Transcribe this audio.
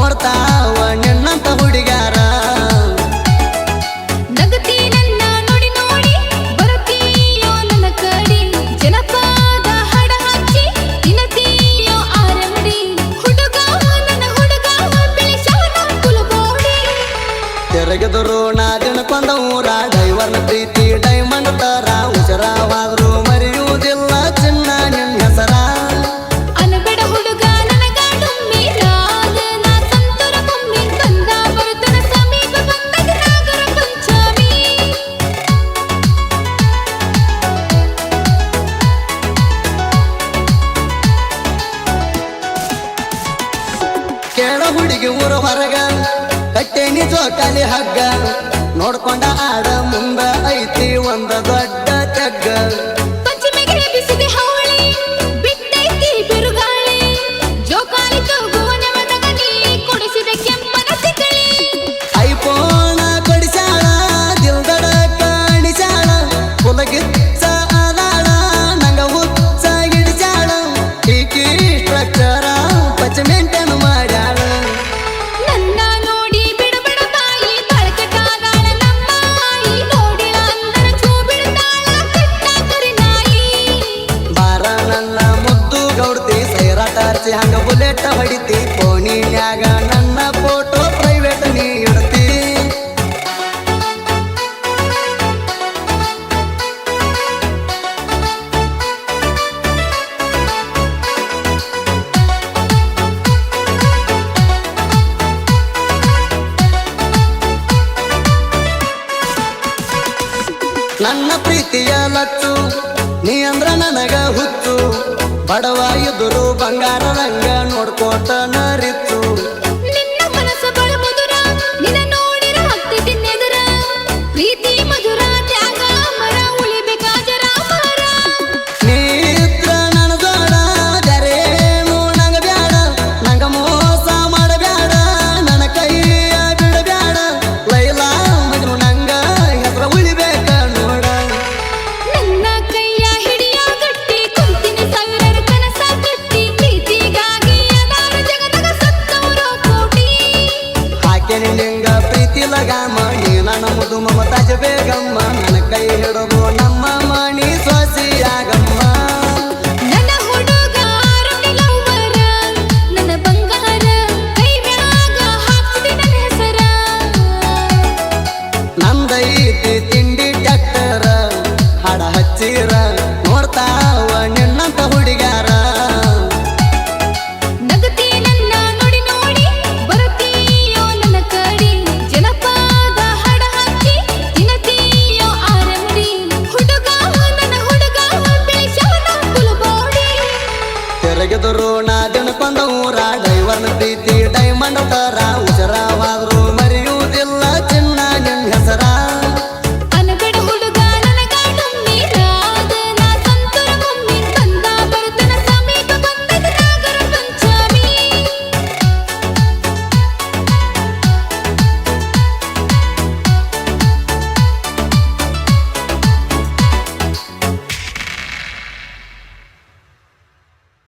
ನೋಡ್ತಾವ ನಿನ್ನಂತ ಹುಡುಗಾರ ತೆರಗಿದ್ರು ನಾ ದಿನಕ್ಕೊಂದ ಊರ ಡೈವರ್ನ ಪ್ರೀತಿ ಡೈಮಂಡ್ ತರ ಉಸಿರಾವಾದ್ರು. ಕಲಿ ಹಗ್ಗ ನೋಡ್ಕೊಂಡ ಆಡ ಮುಂದ ಐತಿ. ಸಾರ್ಸಿ ಹಂಗ ಬುಲೆಟ್ ಹೊಡಿತಿ. ಫೋನಿನ್ಯಾಗ ನನ್ನ ಫೋಟೋ ಪ್ರೈವೇಟ್ ನೀ ಇಡತಿ. ನನ್ನ ಪ್ರೀತಿಯ ಲಚ್ಚು, ನೀ ಅಂದ್ರ ನನಗ ಹುಚ್ಚು. ಬಡವ ಎದುರು ಬಂಗಾರ ರಂಗ ನೋಡ್ಕೋತ ಮಾಡ್ತೇನೆ ನಿಂಗ ಪ್ರೀತಿ ಲಗಾಮ ನೀ ನನ್ನ ಮಧು ಮಮತಾಜ ಬೇಗಮ್ಮ ನನ್ನ ಕೈ ಹಿಡಬೋ ನಮ್ಮ ಮಣಿ ಬೆದರೋಣ